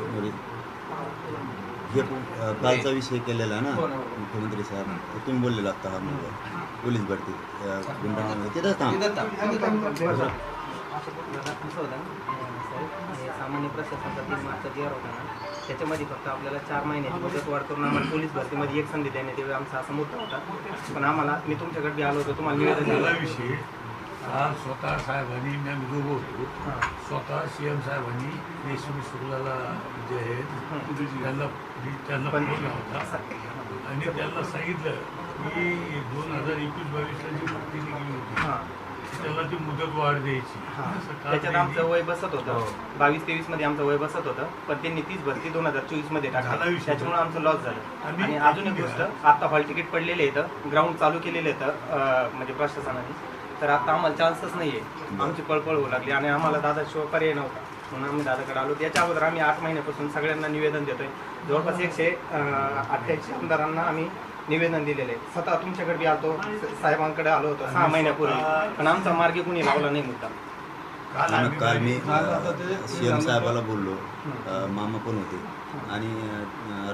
म्हणजे हे कालचा विषय केलेला आहे ना मुख्यमंत्री साहेब. तुम्ही बोललेला आता हा मुलगा. पोलीस भरती गुंडाळा तिथं थांब. हे सामान्य प्रशासनाचा तीन मार्चचा जी होता ना त्याच्यामध्ये फक्त आपल्याला चार महिन्याची मुदत वाढ करून आम्हाला पोलीस भरतीमध्ये एक संधी देण्यात यावी आमचा असा मुद्दा होता. पण आम्हाला मी तुमच्याकडे आलो होतो तुम्हाला निवेदन हा स्वतः साहेबांनी मी आम्ही दोघं होतो. हां. स्वतः सी एम साहेबांनी देशमुख शुक्लाला जे आहेत त्यांना त्यांना फोन होता. आणि त्यांना सांगितलं की दोन हजार एकवीस बावीसला जी भरती निघली होती हां. त्याला ती मुदत वाढ द्यायची. हां. काल त्याच्यात आमचं वय बसत हो. होतं बावीस तेवीसमध्ये आमचं वय बसत होतं पण त्यांनी तीच भरती दोन हजार चोवीसमध्ये टाकली. त्याच्यामुळे आमचं लॉस झालं. आणि अजून एक गोष्ट आता हॉल तिकीट पडलेले आहेत ग्राउंड चालू केलेले आहेत अं, म्हणजे प्रशासनाने. तर आता आम्हाला चान्सच नाही आहे आमची पळपळ होऊ लागली आणि आम्हाला दादाशिवाय पर्याय नव्हता. म्हणून आम्ही दादाकडे आलो. त्याच्या अगोदर आम्ही आठ महिन्यापासून सगळ्यांना निवेदन देतोय. जवळपास एकशे अठ्ठ्याऐंशी आमदारांना आम्ही निवेदन दिलेलं स्वतः तुमच्याकडे स- साहेबांकडे आलो होतो. सहा महिन्यापूर्वी. पण आमचा मार्गी कुणी लावला नाही मुद्दा आणि काल मी सी एम साहेबाला बोललो. मामा पण होते. आणि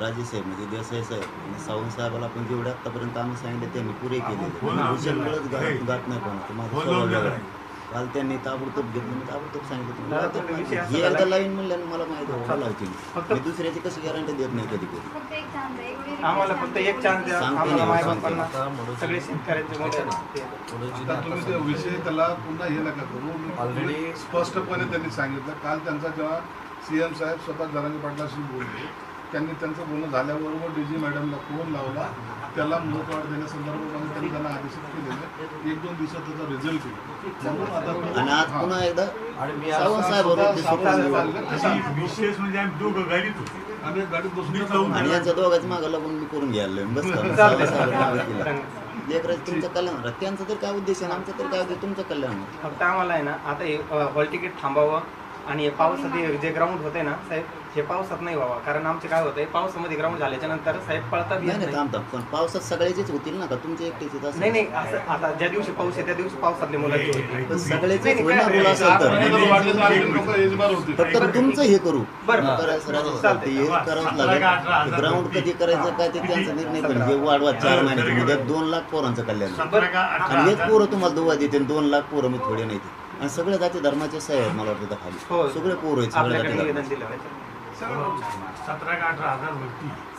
राजे साहेब म्हणजे देसाई साहेब आणि सावंत साहेबाला पण जेवढे आतापर्यंत आम्ही सांगितले त्यांनी पुरे ना, हुशारमुळेच हे. गाठ नाही कोणाचं. माझा काल त्यांनी ताबडतोब घेतलं. मी ताबडतोब सांगितलं हे एकदा लाईन म्हणल्यानं मला माहिती लावतील. फक्त- मी दुसऱ्याची कशी गॅरंटी देत नाही कधी कधी. आम्हाला फक्त एक चान्स द्या. सगळे शेतकऱ्यांचे मोठे ते- आता तुम्ही ते विषय त्याला पुन्हा हे नका करू. ऑलरेडी स्पष्टपणे त्यांनी सांगितलं. काल त्यांचा जेव्हा सी एम साहेब स्वतः जरांगी पाटलाशी बोलले त्यांनी त्यांचं बोलणं झाल्याबरोबर डी जी मॅडमला फोन लावला. त्याला मुदतवाढ देण्यासंदर्भामध्ये त्यांनी त्यांना आदेशित केलेलं एक दोन दिवसात त्याचा रिझल्ट येईल म्हणून आता आणि आज हां. पुन्हा एकदा आणि मी सावंत साहेब स्वतः होते, ते सावंत स्वतः साहेब बोलले. आले. आणि विशेष म्हणजे आम्ही दोघं गाडीत होतो आम्ही गाडीत बसून आणि यांच्या दोघांच्या मागं लागून मी करून घ्यायला लागलो. बस का? सावंत साहेबांना. लेकराचं तुमचं कल्याण होणार. त्यांचं तर काय उद्देश आहे आणि आमचं तर काय उद्देश तुमचं कल्याण होणार. फक्त आम्हाला आहे ना आता हे हॉल तिकीट थांबावं आणि हे पावसात हे जे ग्राउंड होते ना साहेब हे पावसात नाही व्हावं. कारण आमचे काय होतंय पावसामध्ये ग्राउंड झाल्याच्यानंतर साहेब पळता बी नाही येत नाही नाही. थांब थांब. पण पावसात सगळ्याचेच होतील ना का? तुमचे एकटेच असं? नाही नाही असं आता ज्या दिवशी पाऊस आहे त्या दिवशी पावसातले मुलांची होती पण सगळ्याचेच नाही, होईल ना काय- मुलं असेल आठ तर. फक्त तुमचं हे करू. बरं. करायचं. ते हे करावंच लागेल. ग्राउंड कधी करायचं काय ते त्यांचा निर्णय हे वाढवा चार महिन्याची मुदत दोन लाख पोरांचं कल्याण. होईल. आणि हेच पोरं तुम्हाला दुवा देते दोन लाख पोरं मी थोडे नाही ते. आणि सगळे जाती धर्माचे सह आहेत मला वाटतं हो. खाली सगळे पोरं आहेत सगळे आपल्याकडे जाती निवेदन धर्माचे दिलं होतं. सतरा का अठरा हजार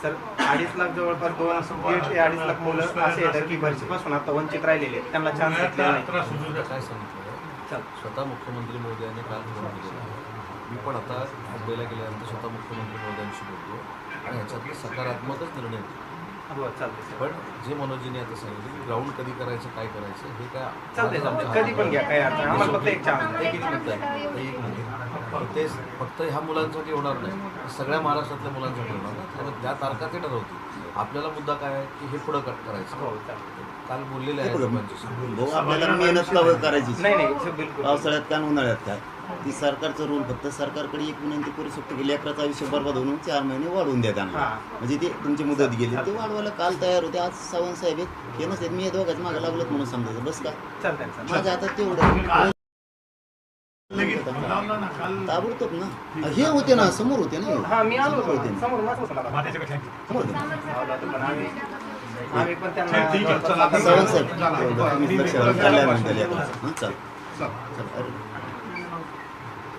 सर अडीच लाख जवळपास दोन दीड ते अडीच लाख मुलं असे की भरतीपासून आता वंचित राहिलेले आहेत. त्यांना चान्स पुण्यातला भेटलेला नाही त्रास होतो काय त्याचा. सांगितलं चल. स्वतः मुख्यमंत्री महोदयांनी काल फोन केलेला आहे मी पण आता मुंबईला गेल्यानंतर स्वतः मुख्यमंत्री महोदयांशी बोलतो आणि ह्याच्यातले सकारात्मकच निर्णय घेतो. चालते पण जे मनोजीने आता सांगितलं की ग्राउंड कधी करायचं काय करायचं हे काय चालते आमच्या चालते कधी पण घ्या काय अडचण नाही. आम्हाला फक्त एक चान्स एक एक मिनिट आहे. एक मिनिट. पण ते फक्त ह्या मुलांसाठी होणार नाही. सगळ्या महाराष्ट्रातल्या मुलांसाठी होणार ना त्यामुळे ज्या तारखा ते ठरवतील. आपल्याला मुद्दा काय आहे की हे पुढं कट करायचं. हो काल बोललेले आहे आपल्याला मेहनत करायची नाही नाही बिलकुल. पावसाळ्यात काय उन्हाळ्यात काय ती सरकारचं रूल फक्त सरकारकडे एक विनंती करू शकतो की लेकराचं आयुष्य बरबाद होऊन चार महिने वाढवून द्या त्यांना. म्हणजे ते तुमची मुदत गेली. ते वाढवायला काल तयार होते. आज सावंत साहेब आहेत. हे नसते मी दोघांच मागं लागलोत म्हणून समजायचं. बस का? माझ्या हातात तेवढं. ताबडतोब ना. हे होते ना. समोर होते ना मी आलो समोर होते आता. सावंत साहेब